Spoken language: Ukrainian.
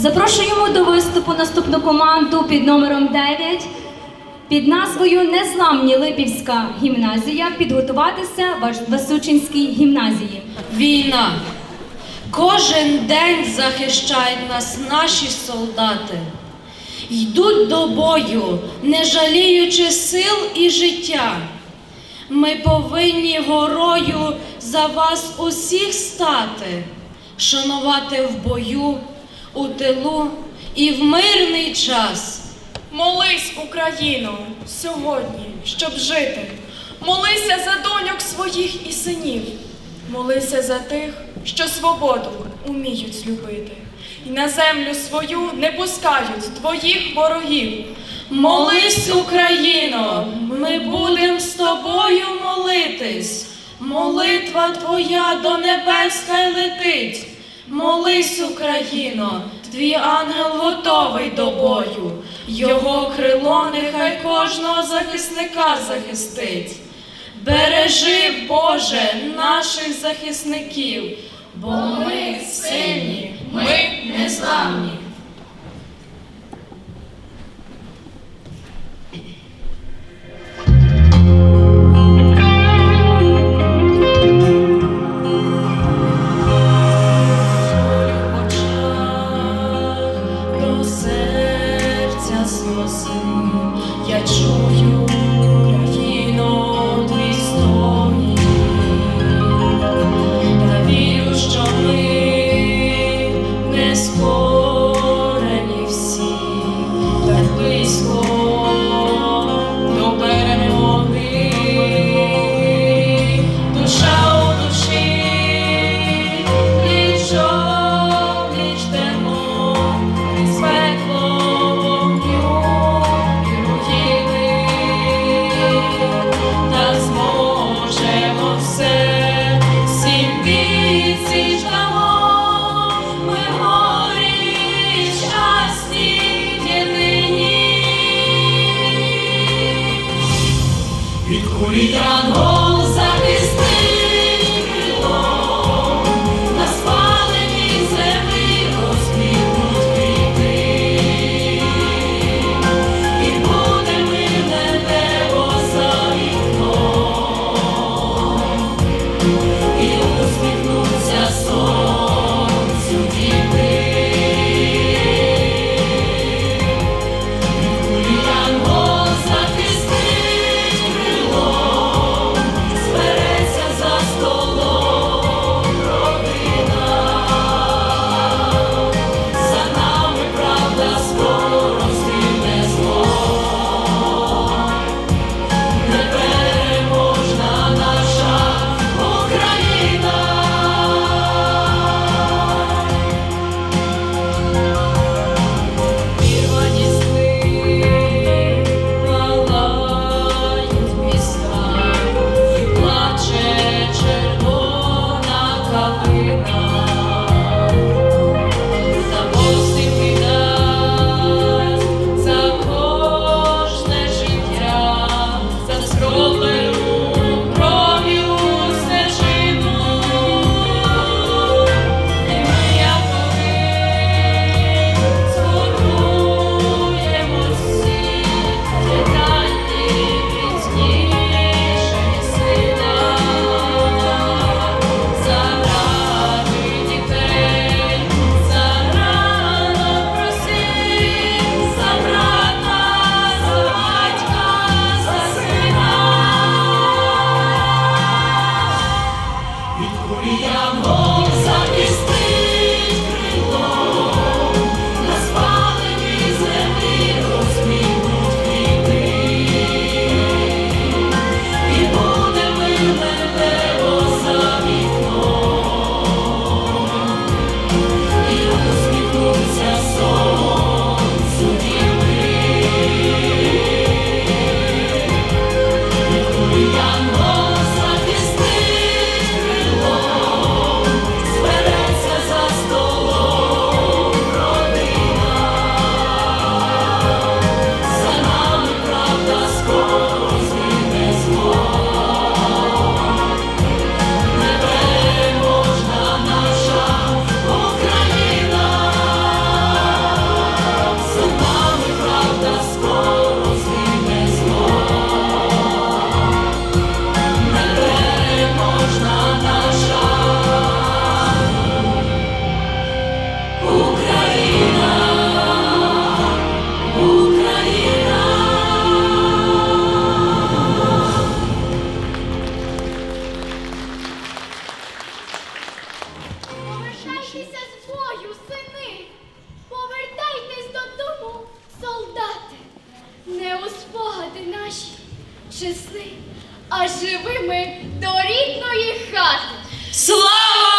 Запрошуємо до виступу наступну команду під номером 9 під назвою Незламні Липівська гімназія підготуватися в Васучинській гімназії. Війна. Кожен день захищають нас наші солдати. Йдуть до бою, не жаліючи сил і життя. Ми повинні горою за вас усіх стати, шанувати в бою, у тилу і в мирний час. Молись, Україно, сьогодні, щоб жити. Молися за доньок своїх і синів. Молися за тих, що свободу уміють любити. І на землю свою не пускають твоїх ворогів. Молись, Україно, ми будем з тобою молитись. Молитва твоя до небес хай летить. Молись, Україно, твій ангел готовий до бою. Його крило нехай кожного захисника захистить. Бережи, Боже, наших захисників, бо ми сильні, ми незламні. Я чую We are. а живими до рідної хати. Слава!